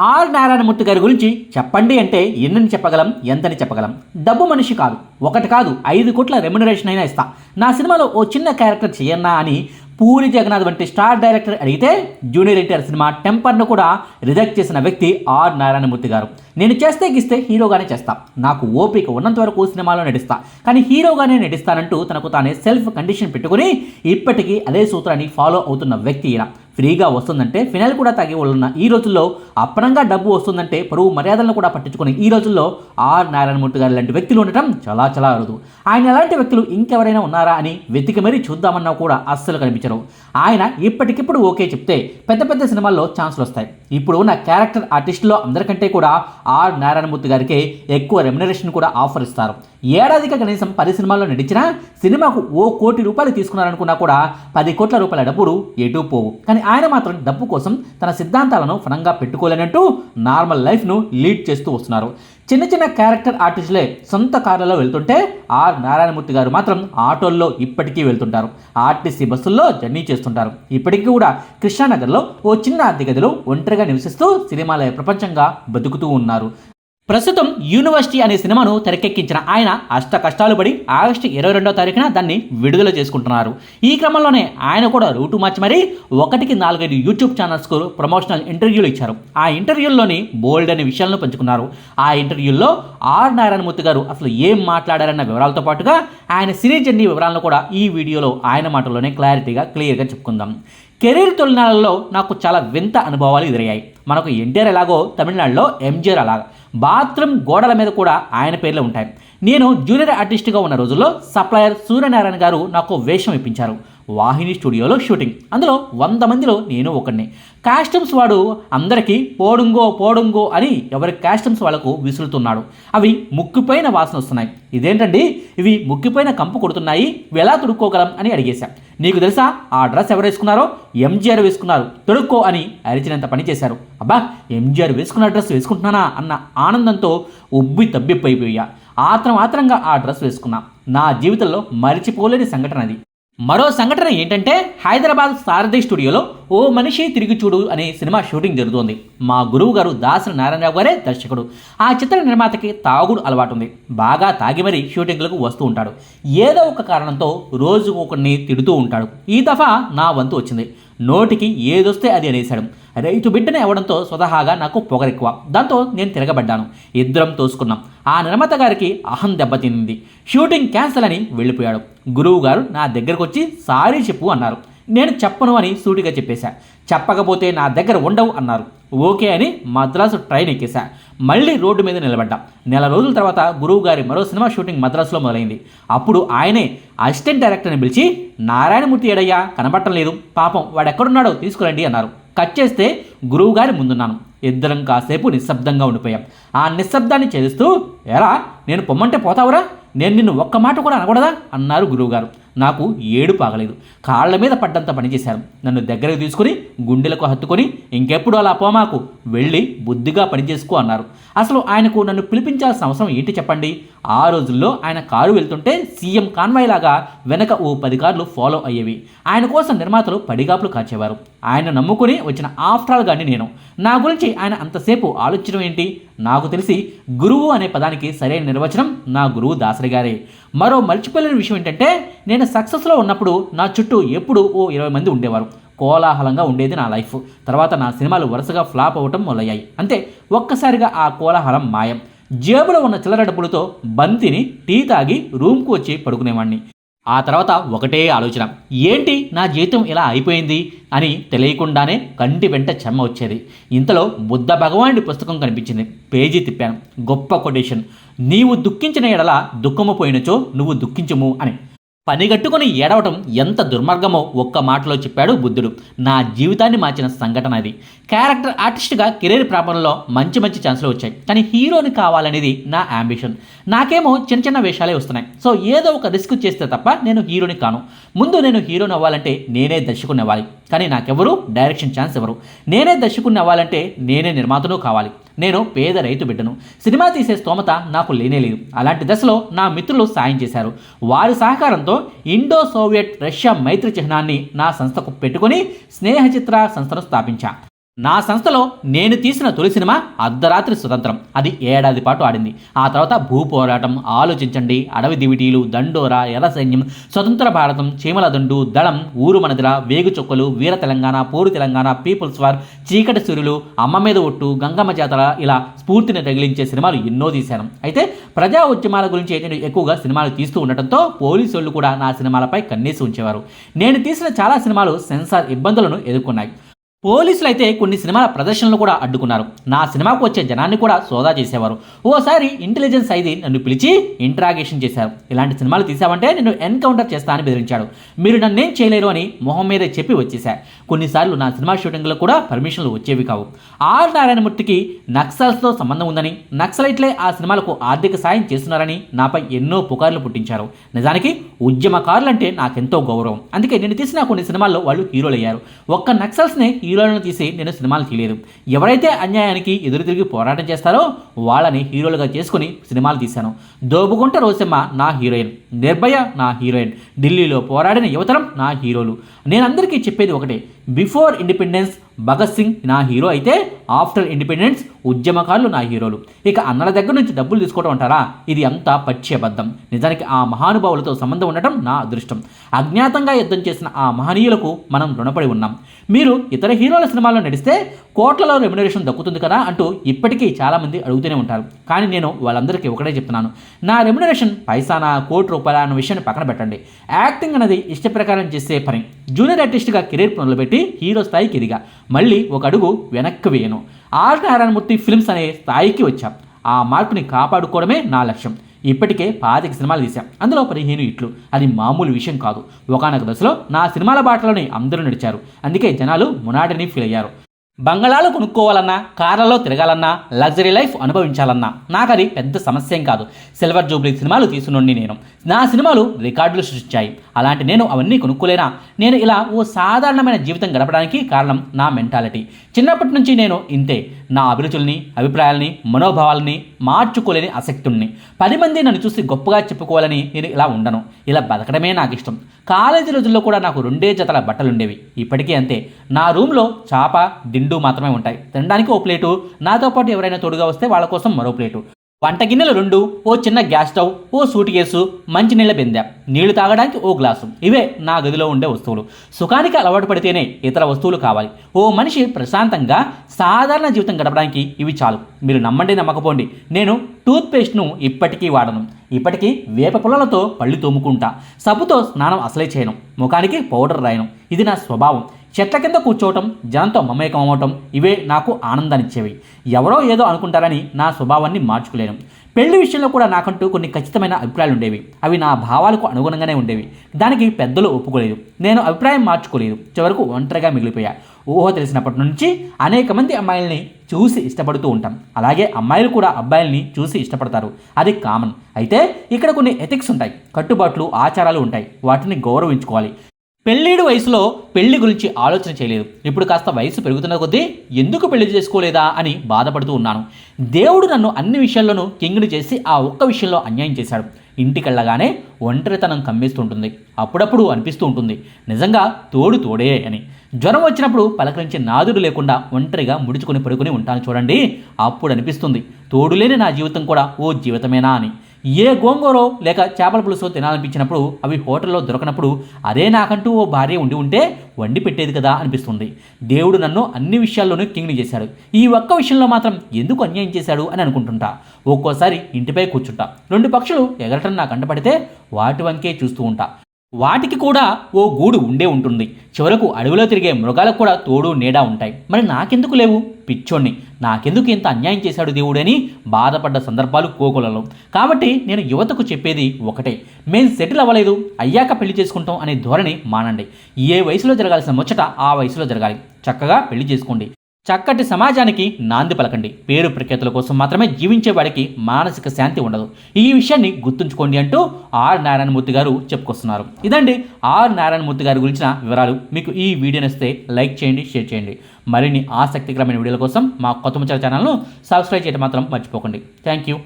Are Narayanamurthy గారి గురించి చెప్పండి అంటే ఎన్నని చెప్పగలం ఎంతని చెప్పగలం? డబ్బు మనిషి కాదు. ఒకటి కాదు ఐదు కోట్ల రెమ్యునరేషన్ అయినా ఇస్తా. నా సినిమాలో ఓ చిన్న క్యారెక్టర్ చేయన్నా అని పూరి జగన్నాథ్ వంటి స్టార్ డైరెక్టర్ అడిగితే జూనియర్ ఎన్టీఆర్ సినిమా టెంపర్ను కూడా రిజెక్ట్ చేసిన వ్యక్తి ఆర్ నారాయణమూర్తి గారు. నేను చేస్తే గిస్తే హీరోగానే చేస్తా. నాకు ఓపిక ఉన్నంత వరకు సినిమాలో నటిస్తా. కానీ హీరోగానే నటిస్తానంటూ తనకు తానే సెల్ఫ్ కండిషన్ పెట్టుకుని ఇప్పటికీ అదే సూత్రాన్ని ఫాలో అవుతున్న వ్యక్తి ఈయన. ఫ్రీగా వస్తుందంటే ఫినాయిల్ కూడా తాగి ఉన్న ఈ రోజుల్లో అప్పనంగా డబ్బు వస్తుందంటే పరువు మర్యాదలను కూడా పట్టించుకుని ఈ రోజుల్లో ఆర్ నారాయణమూర్తి గారు లాంటి వ్యక్తులు ఉండటం చాలా చాలా ఆయన ఎలాంటి వ్యక్తులు ఇంకెవరైనా ఉన్నారా అని వెతికి మరీ చూద్దామన్నా కూడా అస్సలు కనిపించరు. ఆయన ఇప్పటికిప్పుడు ఓకే చెప్తే పెద్ద పెద్ద సినిమాల్లో ఛాన్సులు వస్తాయి. ఇప్పుడు ఉన్న క్యారెక్టర్ ఆర్టిస్టులో అందరికంటే కూడా ఆర్ నారాయణమూర్తి గారికి ఎక్కువ రెమ్యునరేషన్ కూడా ఆఫర్ ఇస్తారు. ఏడాదికి కనీసం పది సినిమాల్లో నటించినా సినిమాకు ఓ కోటి రూపాయలు తీసుకున్నారనుకున్నా కూడా పది కోట్ల రూపాయల డబ్బులు ఎటు పోవు. కానీ ఆయన మాత్రం డబ్బు కోసం తన సిద్ధాంతాలను ఫలంగా పెట్టుకోలేనట్టు నార్మల్ లైఫ్ను లీడ్ చేస్తూ వస్తున్నారు. చిన్న చిన్న క్యారెక్టర్ ఆర్టిస్టులే సొంత కార్లలో వెళ్తుంటే ఆర్ నారాయణమూర్తి గారు మాత్రం ఆటోల్లో ఇప్పటికీ వెళ్తుంటారు. ఆర్టీసీ బస్సుల్లో జర్నీ చేస్తుంటారు. ఇప్పటికీ కూడా కృష్ణానగర్లో ఓ చిన్న అద్దె గదిలో ఒంటరిగా నివసిస్తూ సినిమాలయ ప్రపంచంగా బతుకుతూ ఉన్నారు. ప్రస్తుతం యూనివర్సిటీ అనే సినిమాను తెరకెక్కించిన ఆయన అష్ట కష్టాలు పడి ఆగస్టు ఇరవై రెండో తారీఖున దాన్ని విడుదల చేసుకుంటున్నారు. ఈ క్రమంలోనే ఆయన కూడా రూటు మార్చి మరీ ఒకటికి నాలుగైదు యూట్యూబ్ ఛానల్స్కు ప్రమోషనల్ ఇంటర్వ్యూలు ఇచ్చారు. ఆ ఇంటర్వ్యూల్లోని బోల్డ్ అనే విషయాలను పంచుకున్నారు. ఆ ఇంటర్వ్యూల్లో ఆర్ నారాయణమూర్తి గారు అసలు ఏం మాట్లాడారన్న వివరాలతో పాటుగా ఆయన సినీ జర్నీ వివరాలను కూడా ఈ వీడియోలో ఆయన మాటల్లోనే క్లారిటీగా క్లియర్గా చెప్పుకుందాం. కెరీర్ తొలినాళ్ళలో నాకు చాలా వింత అనుభవాలు ఎదురయ్యాయి. మనకు ఎన్టీఆర్ ఎలాగో తమిళనాడులో ఎంజీఆర్ అలాగా బాత్రూమ్ గోడల మీద కూడా ఆయన పేర్లు ఉంటాయి. నేను జూనియర్ ఆర్టిస్ట్గా ఉన్న రోజుల్లో సప్లయర్ సూర్యనారాయణ గారు నాకు వేషం ఇప్పించారు. వాహిని స్టూడియోలో షూటింగ్. అందులో వంద మందిలో నేను ఒకడిని కాస్ట్యూమ్స్ వాడు అందరికీ పోడుంగో పోడుంగో అని ఎవరి కాస్ట్యూమ్స్ వాళ్ళకు విసురుతున్నాడు. అవి ముక్కిపోయిన వాసన వస్తున్నాయి. ఇదేంటండి? ఇవి ముక్కిపోయిన కంపు కొడుతున్నాయి. ఇవి ఎలా తుడుక్కోగలం అని అడిగేశా. నీకు తెలుసా ఆ డ్రెస్ ఎవరు వేసుకున్నారో? ఎంజీఆర్ వేసుకున్నారు. తొడుక్కో అని అరిచినంత పని చేశారు. అబ్బా ఎంజీఆర్ వేసుకున్న డ్రెస్ వేసుకుంటున్నానా అన్న ఆనందంతో ఉబ్బి తబ్బిప్పైపోయా ఆత్రం ఆత్రంగా ఆ డ్రెస్ వేసుకున్నా. నా జీవితంలో మరిచిపోలేని సంఘటన అది. మరో సంఘటన ఏంటంటే హైదరాబాద్ సారథి స్టూడియోలో ఓ మనిషి తిరిగి చూడు అనే సినిమా షూటింగ్ జరుగుతోంది. మా గురువు గారు దాసరి నారాయణరావు గారే దర్శకుడు. ఆ చిత్ర నిర్మాతకి తాగుడు అలవాటు ఉంది బాగా తాగి మరీ షూటింగ్లకు వస్తూ ఉంటాడు. ఏదో ఒక కారణంతో రోజుకు ఒకరిని తిడుతూ ఉంటాడు. ఈ దఫా నా వంతు వచ్చింది. నోటికి ఏదొస్తే అది అనేశాడు. రైతు బిడ్డనే అవడంతో స్వతహాగా నాకు పొగరెక్కువ. దాంతో నేను తిరగబడ్డాను. ఇద్దరం తోసుకున్నాం. ఆ నిర్మాత గారికి అహం దెబ్బతింది షూటింగ్ క్యాన్సిల్ అని వెళ్ళిపోయాడు. గురువు గారు నా దగ్గరకు వచ్చి సారీ చెప్పు అన్నారు. నేను చెప్పను అని సూటిగా చెప్పేశా. చెప్పకపోతే నా దగ్గర ఉండవు అన్నారు. ఓకే అని మద్రాసు ట్రైన్ ఎక్కేశా. మళ్ళీ రోడ్డు మీద నిలబడ్డా. నెల రోజుల తర్వాత గురువు గారి మరో సినిమా షూటింగ్ మద్రాసులో మొదలైంది. అప్పుడు ఆయనే అసిస్టెంట్ డైరెక్టర్ని పిలిచి నారాయణమూర్తి ఏడయ్యా కనబట్టం లేదు. పాపం వాడెక్కడున్నాడో తీసుకురండి అన్నారు. కట్ చేస్తే గురువుగారి ముందున్నాను. ఇద్దరం కాసేపు నిశ్శబ్దంగా ఉండిపోయాం. ఆ నిశ్శబ్దాన్ని చేస్తూ ఎరా నేను పొమ్మంటే పోతావురా? నేను నిన్ను ఒక్క మాట కూడా అనకూడదా? అన్నారు గురువుగారు. నాకు ఏడు పాగలేదు కాళ్ళ మీద పడ్డంత పనిచేశారు నన్ను దగ్గరకు తీసుకుని గుండెలకు హత్తుకొని ఇంకెప్పుడు అలా పోమాకు వెళ్ళి బుద్ధిగా పనిచేసుకో అన్నారు. అసలు ఆయనకు నన్ను పిలిపించాల్సిన అవసరం ఏంటి చెప్పండి? ఆ రోజుల్లో ఆయన కారు వెళ్తుంటే సీఎం కాన్వాయ్ లాగా వెనక ఓ పది కార్లు ఫాలో అయ్యేవి. ఆయన కోసం నిర్మాతలు పడిగాపులు కాచేవారు. ఆయన నమ్ముకుని వచ్చిన ఆఫ్టర్ గాని నేను. నా గురించి ఆయన అంతసేపు ఆలోచించడం ఏంటి? నాకు తెలిసి గురువు అనే పదానికి సరైన నిర్వచనం నా గురువు దాసరి గారే. మరో మర్చిపోలేని విషయం ఏంటంటే నేను సక్సెస్లో ఉన్నప్పుడు నా చుట్టూ ఎప్పుడు ఓ ఇరవై మంది ఉండేవారు. కోలాహలంగా ఉండేది నా లైఫ్ తర్వాత నా సినిమాలు వరుసగా ఫ్లాప్ అవ్వటం మొదలయ్యాయి. అంతే ఒక్కసారిగా ఆ కోలాహలం మాయం. జేబులో ఉన్న చిల్లర డబ్బులతో బంతిని టీ తాగి రూమ్కు వచ్చి పడుకునేవాడిని ఆ తర్వాత ఒకటే ఆలోచన. ఏంటి నా జీవితం ఇలా అయిపోయింది అని తెలియకుండానే కంటి వెంట చెమ్మ వచ్చేది. ఇంతలో బుద్ధ భగవానుడి పుస్తకం కనిపించింది. పేజీ తిప్పాను. గొప్ప కొటేషన్. నీవు దుఃఖించిన ఎడల దుఃఖము పోయినచో నువ్వు దుఃఖించము అని. పనిగట్టుకుని ఏడవటం ఎంత దుర్మార్గమో ఒక్క మాటలో చెప్పాడు బుద్ధుడు. నా జీవితాన్ని మార్చిన సంఘటన అది. క్యారెక్టర్ ఆర్టిస్ట్గా కెరీర్ ప్రారంభంలో మంచి మంచి ఛాన్సులు వచ్చాయి. కానీ హీరోని కావాలనేది నా అంబిషన్ నాకేమో చిన్న చిన్న వేషాలే వస్తున్నాయి. సో ఏదో ఒక రిస్క్ చేస్తే తప్ప నేను హీరోని కాను. ముందు నేను హీరోని అవ్వాలంటే నేనే దర్శకుని అవ్వాలి కానీ నాకెవరు డైరెక్షన్ ఛాన్స్ ఎవరు నేనే దర్శకుని అవ్వాలంటే నేనే నిర్మాతను కావాలి. నేను పేద రైతు బిడ్డను. సినిమా తీసే స్తోమత నాకు లేనేలేదు అలాంటి దశలో నా మిత్రులు సాయం చేశారు. వారి సహకారంతో ఇండో సోవియట్ రష్యా మైత్రి చిహ్నాన్ని నా సంస్థకు పెట్టుకుని స్నేహచిత్ర సంస్థను స్థాపించా. నా సంస్థలో నేను తీసిన తొలి సినిమా అర్ధరాత్రి స్వతంత్రం. అది ఏడాది పాటు ఆడింది. ఆ తర్వాత భూ పోరాటం ఆలోచించండి అడవి దివిటీలు దండోరా ఎర్ర సైన్యం స్వతంత్ర భారతం చీమల దండు దళం ఊరు మనదిర వేగు చొక్కలు వీర తెలంగాణ పోరు తెలంగాణ పీపుల్స్ వార్ చీకటి సూర్యులు అమ్మ మీద ఒట్టు గంగమ్మ జాతర ఇలా స్ఫూర్తిని తగిలించే సినిమాలు ఎన్నో తీశాను. అయితే ప్రజా ఉద్యమాల గురించి నేను ఎక్కువగా సినిమాలు తీస్తూ ఉండటంతో పోలీసు కూడా నా సినిమాలపై కన్నేసి ఉంచేవారు. నేను తీసిన చాలా సినిమాలు సెన్సార్ ఇబ్బందులను ఎదుర్కొన్నాయి. పోలీసులు అయితే కొన్ని సినిమాల ప్రదర్శనలు కూడా అడ్డుకున్నారు. నా సినిమాకు వచ్చే జనాన్ని కూడా సోదా చేసేవారు. ఓసారి ఇంటెలిజెన్స్ అయితే నన్ను పిలిచి ఇంట్రాగేషన్ చేశారు. ఇలాంటి సినిమాలు తీసావంటే నేను ఎన్కౌంటర్ చేస్తా అని బెదిరించాడు. మీరు నన్నేం చేయలేరు అని మొహం మీదే చెప్పి వచ్చేసా కొన్నిసార్లు నా సినిమా షూటింగ్లో కూడా పర్మిషన్లు వచ్చేవి కావు. ఆర్ నారాయణమూర్తికి నక్సల్స్తో సంబంధం ఉందని నక్సలైట్లే ఆ సినిమాలకు ఆర్థిక సాయం చేస్తున్నారని నాపై ఎన్నో పుకార్లు పుట్టించారు. నిజానికి ఉద్యమకారులంటే నాకెంతో గౌరవం. అందుకే నేను తీసిన కొన్ని సినిమాల్లో వాళ్ళు హీరోలు అయ్యారు ఒక్క నక్సల్స్నే హీరోలను తీసి నేను సినిమాలు తీయలేదు. ఎవరైతే అన్యాయానికి ఎదురు తిరిగి పోరాటం చేస్తారో వాళ్ళని హీరోలుగా చేసుకుని సినిమాలు తీశాను. దోబుగుంట రోసమ్మ నా హీరోయిన్ నిర్భయ నా హీరోయిన్ ఢిల్లీలో పోరాడిన యువతరం నా హీరోలు. నేను అందరికీ చెప్పేది ఒకటే బిఫోర్ ఇండిపెండెన్స్ భగత్ సింగ్ నా హీరో అయితే ఆఫ్టర్ ఇండిపెండెన్స్ ఉద్యమకారులు నా హీరోలు. ఇక అన్నల దగ్గర నుంచి డబ్బులు తీసుకోవడం అంటారా? ఇది అంతా పచ్చబద్ధం. నిజానికి ఆ మహానుభావులతో సంబంధం ఉండటం నా అదృష్టం. అజ్ఞాతంగా యుద్ధం చేసిన ఆ మహనీయులకు మనం రుణపడి ఉన్నాం. మీరు ఇతర హీరోల సినిమాల్లో నడిస్తే కోట్లలో రెమ్యునరేషన్ దక్కుతుంది కదా అంటూ ఇప్పటికీ చాలామంది అడుగుతూనే ఉంటారు. కానీ నేను వాళ్ళందరికీ ఒకటే చెప్తున్నాను. నా రెమ్యునరేషన్ పైసానా కోటి రూపాయల అన్న విషయాన్ని పక్కన పెట్టండి. యాక్టింగ్ అనేది ఇష్ట ప్రకారం చేసే పని. జూనియర్ ఆర్టిస్ట్గా కెరీర్ మొదలుపెట్టి హీరో స్థాయికి ఎదిగా. మళ్ళీ ఒక అడుగు వెనక్కి వేయను. ఆర్ నారాయణమూర్తి ఫిల్మ్స్ అనే స్థాయికి వచ్చాం. ఆ మార్కుని కాపాడుకోవడమే నా లక్ష్యం. ఇప్పటికే పాతిక సినిమాలు తీశాం. అందులో పదిహేను ఇట్లు అది మామూలు విషయం కాదు. ఒకనొక దశలో నా సినిమాల బాటలోనే అందరూ నడిచారు. అందుకే జనాలు మునాడిని ఫీల్ అయ్యారు. బంగళాలు కొనుక్కోవాలన్నా కార్లలో తిరగాలన్నా లగ్జరీ లైఫ్ అనుభవించాలన్నా నాకు అది పెద్ద సమస్యేం కాదు. సిల్వర్ జూబ్లీ సినిమాలు తీసునుండి నేను. నా సినిమాలు రికార్డులు సృష్టించాయి. అలాంటి నేను అవన్నీ కొనుక్కోలేనా? నేను ఇలా ఓ సాధారణమైన జీవితం గడపడానికి కారణం నా మెంటాలిటీ చిన్నప్పటి నుంచి నేను ఇంతే. నా అభిరుచుల్ని అభిప్రాయాల్ని మనోభావాల్ని మార్చుకోలేని ఆసక్తుల్ని పది మంది నన్ను చూసి గొప్పగా చెప్పుకోవాలని నేను ఇలా ఉండను. ఇలా బతకడమే నాకు ఇష్టం కాలేజీ రోజుల్లో కూడా నాకు రెండే జతల బట్టలుండేవి. ఇప్పటికీ అంతే. నా రూమ్లో చాప దిండు రెండు మాత్రమే ఉంటాయి. తినడానికి ఓ ప్లేటు. నాతో పాటు ఎవరైనా తోడుగా వస్తే వాళ్ళ కోసం మరో ప్లేటు. వంట గిన్నెలు రెండు ఓ చిన్న గ్యాస్ స్టవ్ ఓ సూట్ కేసు మంచినీళ్ళ బిందె. నీళ్ళు తాగడానికి ఓ గ్లాసు. ఇవే నా గదిలో ఉండే వస్తువులు. సుఖానికి అలవాటు పడితేనే ఇతర వస్తువులు కావాలి. ఓ మనిషి ప్రశాంతంగా సాధారణ జీవితం గడపడానికి ఇవి చాలు. మీరు నమ్మండి నమ్మకపోండి. నేను టూత్పేస్ట్ను ఇప్పటికీ వాడను. ఇప్పటికీ వేప పుల్లలతో పళ్ళు తోముకుంటా. సబ్బుతో స్నానం అసలే చేయను. ముఖానికి పౌడర్ రాయను. ఇది నా స్వభావం. చెట్ల కింద కూర్చోవటం జనంతో మమేకం అవ్వటం ఇవే నాకు ఆనందాన్నిచ్చేవి. ఎవరో ఏదో అనుకుంటారని నా స్వభావాన్ని మార్చుకోలేను. పెళ్ళి విషయంలో కూడా నాకంటూ కొన్ని ఖచ్చితమైన అభిప్రాయాలు ఉండేవి అవి నా భావాలకు అనుగుణంగానే ఉండేవి. దానికి పెద్దలు ఒప్పుకోలేదు. నేను అభిప్రాయం మార్చుకోలేదు. చివరకు ఒంటరిగా మిగిలిపోయా. ఊహ తెలిసినప్పటి నుంచి అనేక మంది అమ్మాయిల్ని చూసి ఇష్టపడుతూ ఉంటాం. అలాగే అమ్మాయిలు కూడా అబ్బాయిల్ని చూసి ఇష్టపడతారు. అది కామన్. అయితే ఇక్కడ కొన్ని ఎథిక్స్ ఉంటాయి. కట్టుబాట్లు ఆచారాలు ఉంటాయి. వాటిని గౌరవించుకోవాలి. పెళ్ళిడు వయసులో పెళ్ళి గురించి ఆలోచన చేయలేదు. ఇప్పుడు కాస్త వయసు పెరుగుతున్న కొద్దీ ఎందుకు పెళ్ళి చేసుకోలేదా అని బాధపడుతూ ఉన్నాను. దేవుడు నన్ను అన్ని విషయాల్లోనూ కింగుని చేసి ఆ ఒక్క విషయంలో అన్యాయం చేశాడు. ఇంటికెళ్ళగానే ఒంటరితనం కమ్మేస్తుంటుంది. అప్పుడప్పుడు అనిపిస్తూ ఉంటుంది. నిజంగా తోడు తోడే అని. జ్వరం వచ్చినప్పుడు పలకరించే నాదుడు లేకుండా ఒంటరిగా ముడుచుకొని పడుకుని ఉంటాను చూడండి. అప్పుడు అనిపిస్తుంది. తోడు లేని నా జీవితం కూడా ఓ జీవితమేనా అని. ఏ గోంగూరో లేక చేపల పులుసో తినాలనిపించినప్పుడు అవి హోటల్లో దొరకనప్పుడు అదే నాకంటూ ఓ భార్య ఉండి ఉంటే వండి పెట్టేది కదా అనిపిస్తుంది. దేవుడు నన్ను అన్ని విషయాల్లోనూ కింగ్ని చేశాడు. ఈ ఒక్క విషయంలో మాత్రం ఎందుకు అన్యాయం చేశాడు అని అనుకుంటుంటా. ఒక్కోసారి ఇంటిపై కూర్చుంటా. రెండు పక్షులు ఎగరటం నా కంటపడితే వాటి వంకే చూస్తూ ఉంటా. వాటికి కూడా ఓ గూడు ఉండే ఉంటుంది. చివరకు అడవిలో తిరిగే మృగాలకు కూడా తోడు నీడా ఉంటాయి. మరి నాకెందుకు లేవు? పిచ్చోణ్ణి. నాకెందుకు ఇంత అన్యాయం చేశాడు దేవుడని బాధపడ్డ సందర్భాలు కోకొలలో. కాబట్టి నేను యువతకు చెప్పేది ఒకటే. మేం సెటిల్ అవ్వలేదు. అయ్యాక పెళ్ళి చేసుకుంటాం అనే ధోరణి మానండి. ఏ వయసులో జరగాల్సిన ముచ్చట ఆ వయసులో జరగాలి. చక్కగా పెళ్ళి చేసుకోండి. చక్కటి సమాజానికి నాంది పలకండి. పేరు ప్రఖ్యాతుల కోసం మాత్రమే జీవించేవాడికి మానసిక శాంతి ఉండదు. ఈ విషయాన్ని గుర్తుంచుకోండి అంటూ ఆర్ నారాయణమూర్తి గారు చెప్పుకొస్తున్నారు. ఇదండి ఆర్ నారాయణమూర్తి గారి గురించిన వివరాలు. మీకు ఈ వీడియో నచ్చితే లైక్ చేయండి షేర్ చేయండి. మరిన్ని ఆసక్తికరమైన వీడియోల కోసం మా కొత్త ముచ్చల ఛానల్ను సబ్స్క్రైబ్ చేయడం మాత్రం మర్చిపోకండి. Thank you.